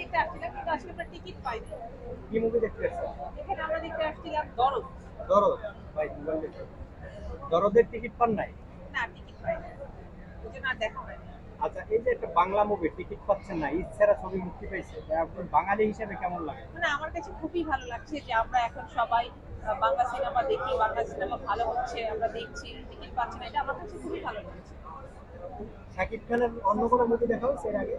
দেখতে আসছিলাম কিন্তু আজকে আমরা টিকিট পাইনি কি মুভি দেখতে এখানে আমরা দেখতে আসছিলাম দরদ। দরদ? ভাই মোবাইল দেখো। দরদের টিকিট পান নাই? না টিকিট পাইনি ওই জন্য আর দেখা হয়নি। আচ্ছা এই যে একটা বাংলা মুভি টিকিট পাচ্ছেন না ইচ্ছারা ছবি মুক্তি বাঙালি হিসেবে কেমন লাগে? মানে আমার কাছে খুবই ভালো লাগছে যে আমরা এখন সবাই বাংলা সিনেমা দেখি বাংলা সিনেমা ভালো হচ্ছে আমরা দেখছি টিকিট পাচ্ছি না এটা আমার কাছে খুবই ভালো লাগছে শাকিব খানের অন্য কোনো মুভি দেখা হয়েছে এর আগে?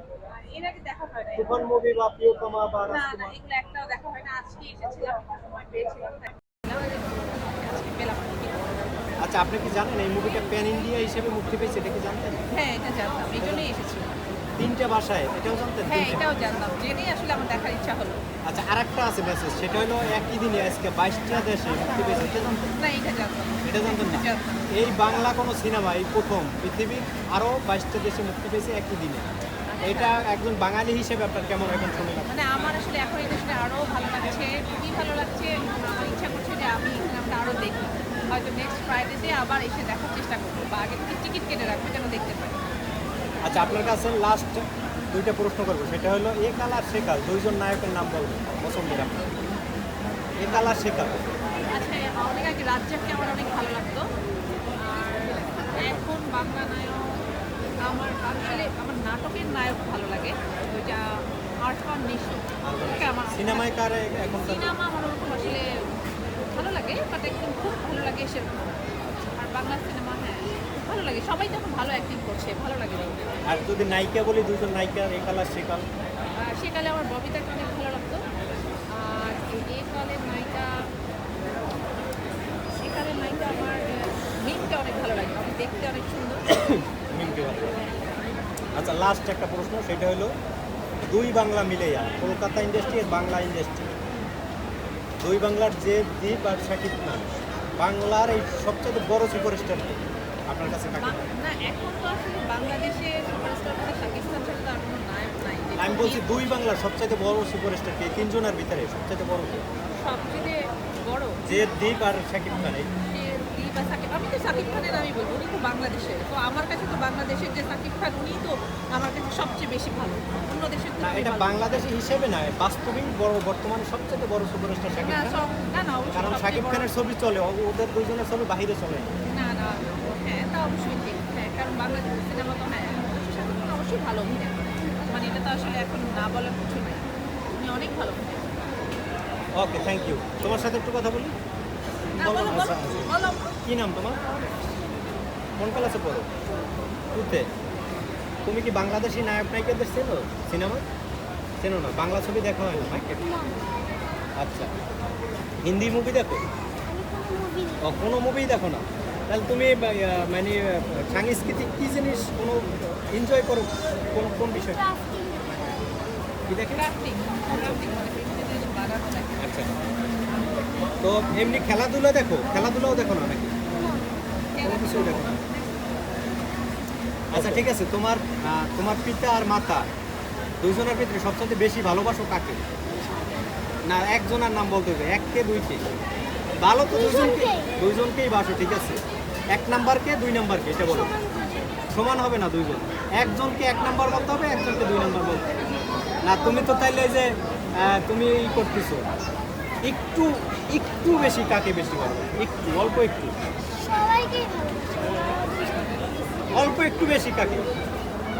এর আগে দেখা হয় না তুফান মুভি বা প্রিয়তমা বা না না এগুলো একটাও দেখা হয় না আজকে এসেছিলাম সময় পেয়েছিলাম আজকে পেলাম আচ্ছা আপনি কি জানেন এই মুভিটা প্যান ইন্ডিয়া হিসেবে মুক্তি পেয়েছে এটা কি জানতেন? হ্যাঁ এটা জানতাম। এই এসেছিলাম তিনটা ভাষায় এটাও জানতেন? হ্যাঁ এটাও জানতাম। জেনেই আসলে আমার দেখার ইচ্ছা হলো। আচ্ছা আরেকটা আছে মেসেজ সেটা হলো একই দিনে আজকে বাইশটা দেশে মুক্তি পেয়েছে এটা জানতেন? না এটা জানতাম এটা জানতেন না। এই বাংলা কোনো সিনেমা এই প্রথম পৃথিবীর আরও বাইশটা দেশে মুক্তি পেয়েছে একই দিনে। এটা একজন বাঙালি হিসেবে আপনার কেমন এখন শুনে? মানে আমার আসলে এখন এটা শুনে আরও ভালো লাগছে খুবই ভালো লাগছে। আমার ইচ্ছা করছে যে আমি সিনেমাটা আরও দেখি। হয়তো নেক্সট ফ্রাইডেতে আবার এসে দেখার চেষ্টা করব বা আগে থেকে টিকিট কেটে রাখব যেন দেখতে পাই আচ্ছা আপনার কাছে লাস্ট দুইটা প্রশ্ন করব। সেটা হলো এ কালার সে কাল? দুইজন নায়কের নাম বলবেন পছন্দের আপনার এ কালার সে কাল? আচ্ছা অনেক আগে রাজ্জাককে আমার অনেক ভালো লাগতো। আর এখন বাংলা নায়ক আমার আসলে আমার নাটকের নায়ক ভালো লাগে। ওইটা নিশো। আমার সিনেমায় কার এখন সিনেমা আমার ওরকম আসলে ভালো লাগে বাট একদম খুব ভালো লাগে সে আর বাংলা সিনেমা হ্যাঁ ভালো লাগে। সবাই যখন ভালো অ্যাক্টিং করছে ভালো লাগে দেখতে। আর যদি নায়িকা বলি দুজন নায়িকার এ কালার সে কাল আর সেকালে আমার ববিতাকে অনেক ভালো লাগতো। আর এই কালের নায়িকা সেকালের নায়িকা আমার মিমকে অনেক ভালো লাগে। দেখতে অনেক সুন্দর। মিমকে ভালো লাগে। আচ্ছা লাস্ট একটা প্রশ্ন সেটা হলো দুই বাংলা মিলে যায় কলকাতা ইন্ডাস্ট্রি আর বাংলা ইন্ডাস্ট্রি দুই বাংলার যে দ্বীপ আর শাকিব খান বাংলার এই সবচেয়ে বড় সুপারস্টার আপনার কাছে না এখন তো আসলে বাংলাদেশে সুপারস্টার বলতে শাকিব খান ছাড়া তো আর কোনো নায়ক নাই। আমি বলছি দুই বাংলার সবচাইতে বড় সুপারস্টার কে? তিনজনের ভিতরে সবচাইতে বড় কে? সবচেয়ে বড়? যে দ্বীপ আর শাকিব খান যে আর সাকিব আমি তো সাকিব খানের আমি বলব উনি তো বাংলাদেশের। তো আমার কাছে তো বাংলাদেশের যে সাকিব খান উনি তো আমার কাছে সবচেয়ে বেশি ভালো। অন্য দেশের না এটা। বাংলাদেশি হিসেবে না বাস্তবিক বড় বর্তমানে সবচেয়ে বড় সুপারস্টার শাকিব না খান। কারণ শাকিব খানের ছবি চলে ওদের দুজনের ছবি বাহিরে চলে না। অবশ্যই ঠিক। হ্যাঁ কারণ বাংলাদেশের সিনেমা তো হ্যাঁ অবশ্যই ভালো অভিনয় মানে এটা তো আসলে এখন না বলার কিছু নেই। উনি অনেক ভালো অভিনয় ওকে থ্যাংক ইউ তোমার সাথে একটু কথা বলি? বলো আচ্ছা, কি নাম তোমার? কোন ক্লাসে পড়ো? টুতে তুমি কি বাংলাদেশি নায়ক নায়িকাদের চেনো? সিনেমা? চেনো না। বাংলা ছবি দেখা হয় না আচ্ছা। হিন্দি মুভি দেখো? কোনো মুভি দেখো না? তাহলে তুমি মানে সাংস্কৃতিক কি জিনিস কোনো এনজয় করো? কোন কোন বিষয়? কি আচ্ছা। তো এমনি খেলাধুলা দেখো? খেলাধুলাও দেখো না নাকি? কোনো কিছুই দেখো না? আচ্ছা ঠিক আছে। তোমার তোমার পিতা আর মাতা দুইজনের ভিতরে সবচেয়ে বেশি ভালোবাসো কাকে? না একজনের নাম বলতে হবে। এককে দুইকে। ভালো তো দুজনকে দুইজনকেই বাসো ঠিক আছে। এক নাম্বারকে দুই নাম্বারকে এটা বলো। সমান হবে না দুইজন? একজনকে এক নাম্বার বলতে হবে একজনকে দুই নাম্বার বলতে হবে। না তুমি তো তাইলে যে তুমি ই করতেছো। একটু একটু বেশি কাকে বেশি ভালো একটু অল্প একটু। অল্প একটু বেশি কাকে?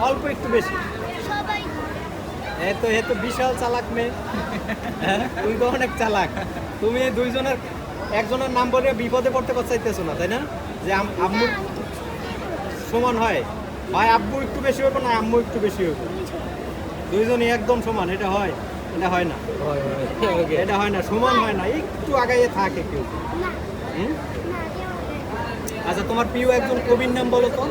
অল্প একটু বেশি। এ তো এ তো বিশাল চালাক মেয়ে। হ্যাঁ তুই তো অনেক চালাক। তুমি দুইজনের একজনের নাম বলে বিপদে পড়তে চাইতেছো না তাই না? যে আম্মু সমান হয়। ভাই আব্বু একটু বেশি হইব না আম্মু একটু বেশি হইব? দুইজনই একদম সমান এটা হয় এটা হয় না। এটা হয় না সমান হয় না একটু আগাইয়ে থাকে কেউ। আচ্ছা তোমার প্রিয় একজন কবির নাম বলো তো।